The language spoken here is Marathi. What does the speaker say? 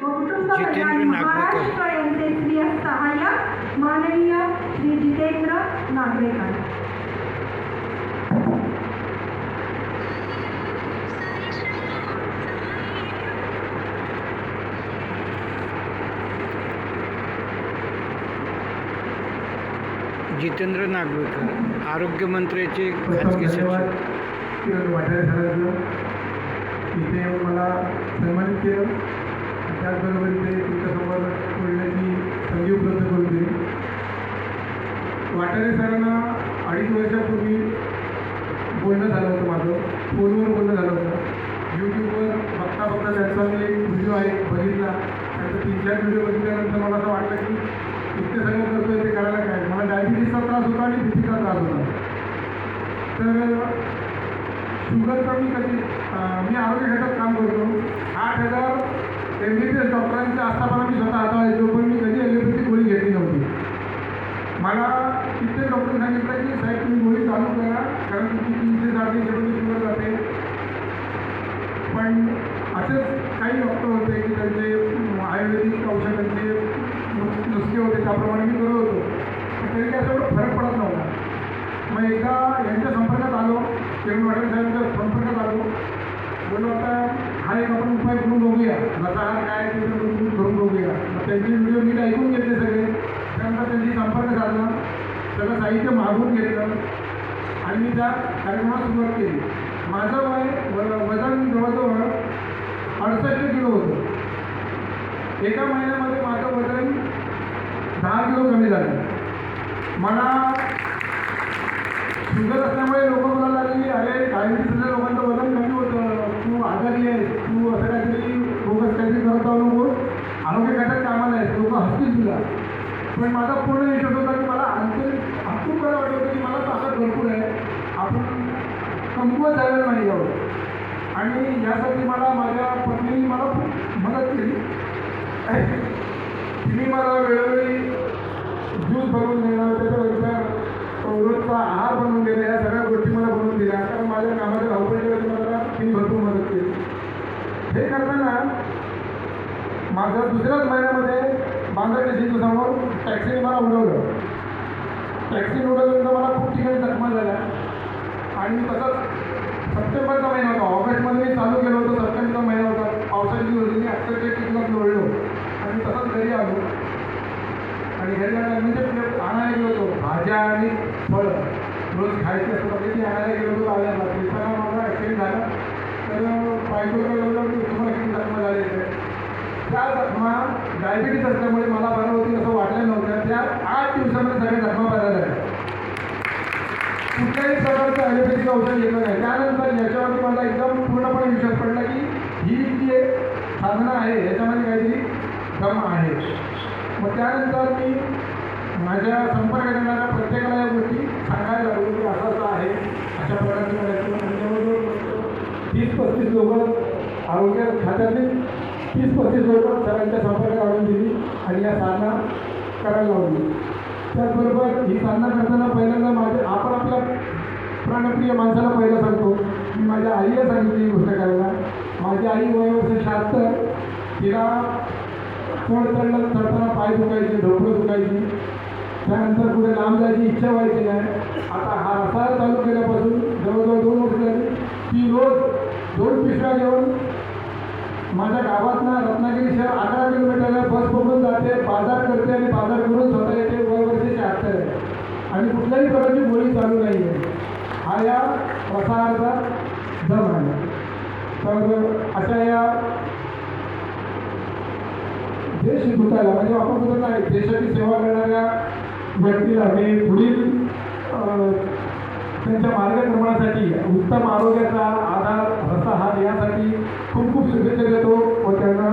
जितेंद्र कल्याण नागवेकर. यांचे सहाय्यक माननीय श्री जितेंद्र नागवेकर जितेंद्र नागवेकर आरोग्यमंत्र्याचे खाजगी सचिव. किरण इथे मला सन्मानित केलं. त्याचबरोबर इथे तुमच्यासमोर बोलण्याची संधी उपलब्ध करून देईल वाटाणे सरांना अडीच वर्षापूर्वी बोलणं झालं होतं माझं. फोनवर बोलणं झालं होतं. यूट्यूबवर बघता बघता त्यांचा मी एक व्हिडिओ आहे बघितला. त्यांचा तीन चार व्हिडिओ बघितल्यानंतर मला असं वाटलं की इतकं सगळं करतोय ते करायला काय? मला डायबिटीसचा त्रास होता आणि बीपीचा त्रास होता. तर शुगर कमी कधी मी आरोग्य घटक काम करतो. आठ हजार एम बी बी एस डॉक्टरांच्या आस्थापना मी स्वतः हाताळायचो पण मी कधी ॲलोपॅथिक गोळी घेतली नव्हती. मला कित्येक डॉक्टर सांगितलं की साहेब तुम्ही गोळी चालू करा कारण तुमची तीनशे साडेतीनशे रुपये शुगर जाते. पण असेच काही डॉक्टर होते की त्यांचे आयुर्वेदिक औषधांचे नुसके होते त्याप्रमाणे मी करत होतो. तरी काय एवढं फरक पडत नव्हता. मग एकदा यांच्या संपर्कात आलो किरण वाटेल साहेबांच्या संपर्कात आलो. बोललो आता एक आपण उपाय करून बघूया. रसाहार काय करून बघूया. मग त्यांचे व्हिडिओ नीट ऐकून घेतले सगळे. त्यानंतर त्यांची संपर्क साधला. सगळं साहित्य मागवून घेतलं. आणि मी त्या कार्यक्रमाला सुरुवात केली. माझं वय वजन जवळजवळ अडसष्ट किलो होतं. एका महिन्यामध्ये माझं वजन दहा किलो कमी झालं. मला शुगर असल्यामुळे लोक बोलायला लागली. की अरे डायबिटीसच्या लोकांचं वजन कमी होतं तू आजारी आहे तू असं काहीतरी बोगस काहीतरी करत आहो नको आरोग्य खात्यात कामाला आहे लोक हसतील तुला पण माझा पूर्ण विश्वास होता की मला आणखी खूप बरं वाटत होतं की मला ताकद भरपूर आहे. आपण कमकुवत झालेलं नाही आहोत आणि यासाठी मला माझ्या पत्नीने मला खूप मदत केली. तिने मला वेळोवेळी ज्यूस बनवून देणं त्याच्यानंतर रोजचा आहार बनवून देणं या सगळ्या गोष्टी मला बनवून दिल्या. कारण माझ्या कामाच्या धावपळीच्या वेळी मला तिने भरपूर मदत केली. हे करताना माझा दुसऱ्याच महिन्यामध्ये समोर टॅक्सीने मला उडवलं. टॅक्सी उडवल्यानंतर मला खूप ठिकाणी जखमा झाल्या. आणि तसंच सप्टेंबरचा महिना होता. ऑगस्टमध्ये मी चालू केलं होतं. सप्टेंबरचा महिना होता. पावसाची दिवस होती मी अक्षरशः तिथलं लोळलो आणि तसंच घरी आलो. आणि घरी आल्यानंतर म्हणजे आणायला गेलो होतो. भाज्या आणि फळं. रोज खायची असतं. म्हणजे आणायला गेलो होतो. आल्याला माझा ॲक्सिडेंट झाला. तर बायकोला गेलो की तुम्हाला किती जखमा झाले त्या जखमा डायबिटीस असल्यामुळे मला बरं होती असं वाटलं नव्हतं. त्या आठ दिवसामध्ये सगळ्या जखमा बऱ्या झाल्या कुठल्याही प्रकारचं आयुर्वेदिक औषध येतं नाही. त्यानंतर याच्यावरती मला एकदम पूर्णपणे विश्वास पडला की ही जी एक साधनं आहे याच्यामध्ये काहीतरी दम आहे. मग त्यानंतर मी माझ्या संपर्क येणाऱ्या प्रत्येकाला या गोष्टी सांगायला लागलो की असं असं आहे. अशा प्रकारची करायची तीस पस्तीस लोक आरोग्य खात्यातील तीस पस्तीस लोक सरांच्या संपर्कात आणून दिली आणि या साधना करायला लावली. त्याचबरोबर ही साधना करताना पहिल्यांदा माझे आपण आपल्या प्राणप्रिय माणसाला पहिलं सांगतो मी माझ्या आईला सांगितली ही गोष्ट करायला. माझी आई वय वर्ष शहात्तर तिला कोण चढलं चढताना पाय दुखायचे ढोकळं दुखायची. त्यानंतर पुढे लांब जायची इच्छा व्हायची नाही. आता हा रसायन चालू केल्यापासून जवळजवळ दोन वर्ष झाली. ती रोज दोन पिशव्या घेऊन माझ्या गावातनं रत्नागिरी शहर अकरा किलोमीटरला बस पकडून जाते बाजार करते आणि बाजार करून स्वतः येते वय वर्षी शहात्तर आहे. आणि कुठल्याही प्रकारची गोळी चालू नाही आहे हा या प्रसाराचा दम आहे. तर अशा या देश लुटायला म्हणजे आपण कुठं नाही देशाची सेवा करणाऱ्या व्यक्तीला मी पुढील त्यांच्या मार्गक्रमणासाठी उत्तम आरोग्याचा आधार रसाहार यासाठी खूप खूप शुभेच्छा देतो व त्यांना